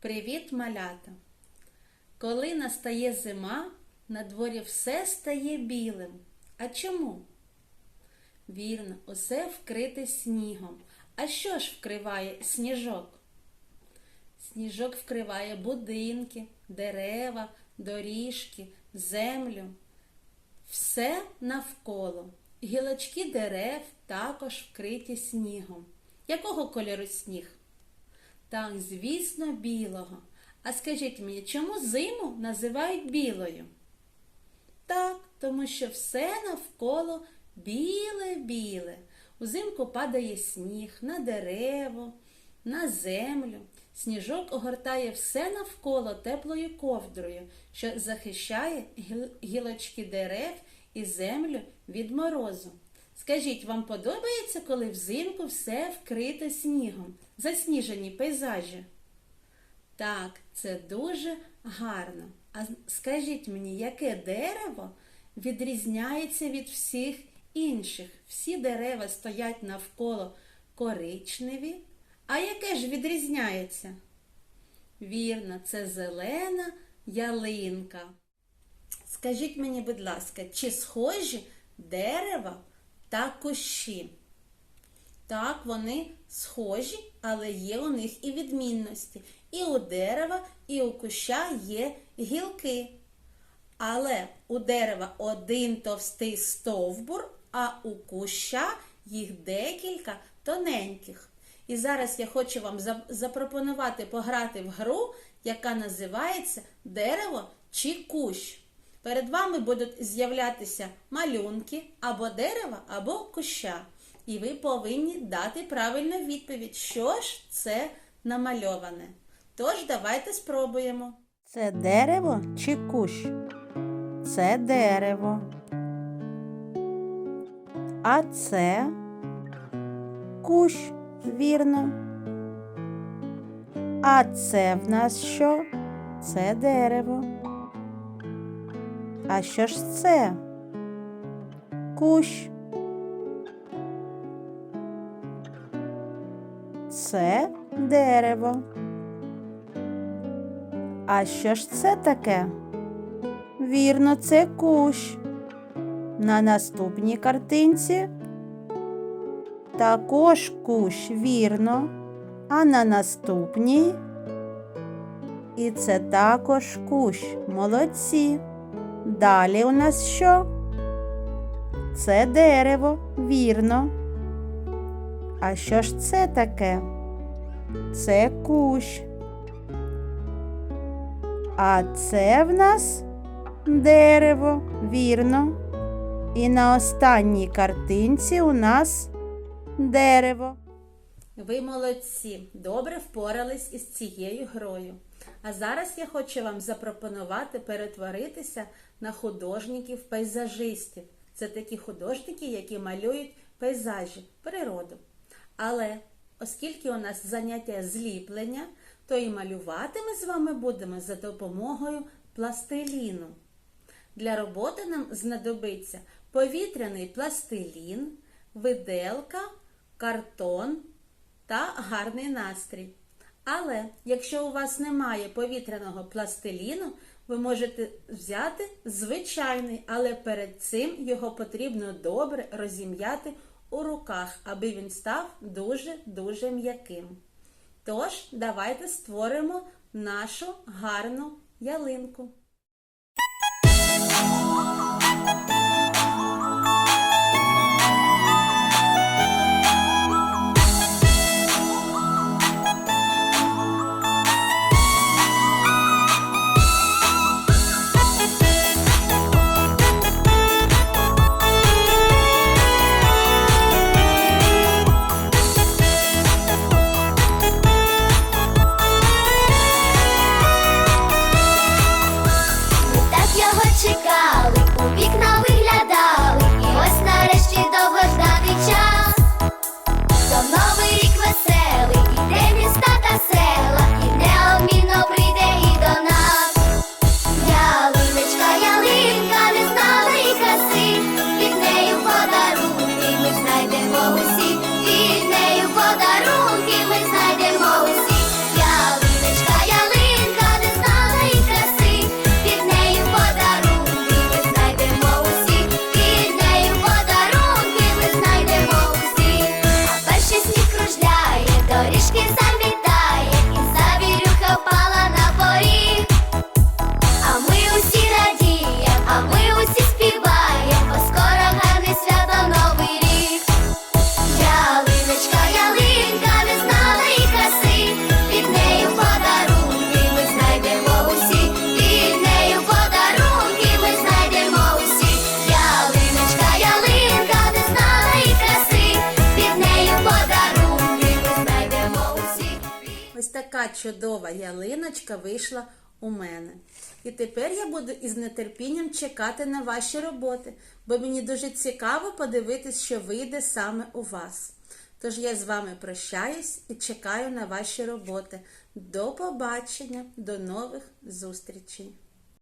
Привіт, малята! Коли настає зима, на дворі все стає білим. А чому? Вірно, усе вкрите снігом. А що ж вкриває сніжок? Сніжок вкриває будинки, дерева, доріжки, землю. Все навколо. Гілочки дерев також вкриті снігом. Якого кольору сніг? Так, звісно, білого. А скажіть мені, чому зиму називають білою? Так, тому що все навколо біле-біле. Узимку падає сніг на дерево, на землю. Сніжок огортає все навколо теплою ковдрою, що захищає гілочки дерев і землю від морозу. Скажіть, вам подобається, коли взимку все вкрите снігом, засніжені пейзажі? Так, це дуже гарно. А скажіть мені, яке дерево відрізняється від всіх інших? Всі дерева стоять навколо коричневі. А яке ж відрізняється? Вірно, це зелена ялинка. Скажіть мені, будь ласка, чи схожі дерева та кущі? Так, вони схожі, але є у них і відмінності. І у дерева, і у куща є гілки. Але у дерева один товстий стовбур, а у куща їх декілька тоненьких. І зараз я хочу вам запропонувати пограти в гру, яка називається Дерево чи кущ. Перед вами будуть з'являтися малюнки або дерева, або куща. І ви повинні дати правильну відповідь, що ж це намальоване. Тож давайте спробуємо. Це дерево чи кущ? Це дерево. А це кущ, вірно. А це в нас що? Це дерево. А що ж це? Кущ. Це дерево. А що ж це таке? Вірно, це кущ. На наступній картинці також кущ, вірно. А на наступній і це також кущ. Молодці. Далі у нас що? Це дерево, вірно. А що ж це таке? Це кущ. А це в нас дерево, вірно. І на останній картинці у нас дерево. Ви молодці, добре впорались із цією грою. А зараз я хочу вам запропонувати перетворитися на художників-пейзажистів. Це такі художники, які малюють пейзажі, природу. Але оскільки у нас заняття зліплення, то і малювати ми з вами будемо за допомогою пластиліну. Для роботи нам знадобиться повітряний пластилін, виделка, картон та гарний настрій. Але якщо у вас немає повітряного пластиліну, ви можете взяти звичайний, але перед цим його потрібно добре розім'яти у руках, аби він став дуже-дуже м'яким. Тож, давайте створимо нашу гарну ялинку. Така чудова ялиночка вийшла у мене. І тепер я буду із нетерпінням чекати на ваші роботи, бо мені дуже цікаво подивитись, що вийде саме у вас. Тож я з вами прощаюсь і чекаю на ваші роботи. До побачення, до нових зустрічей!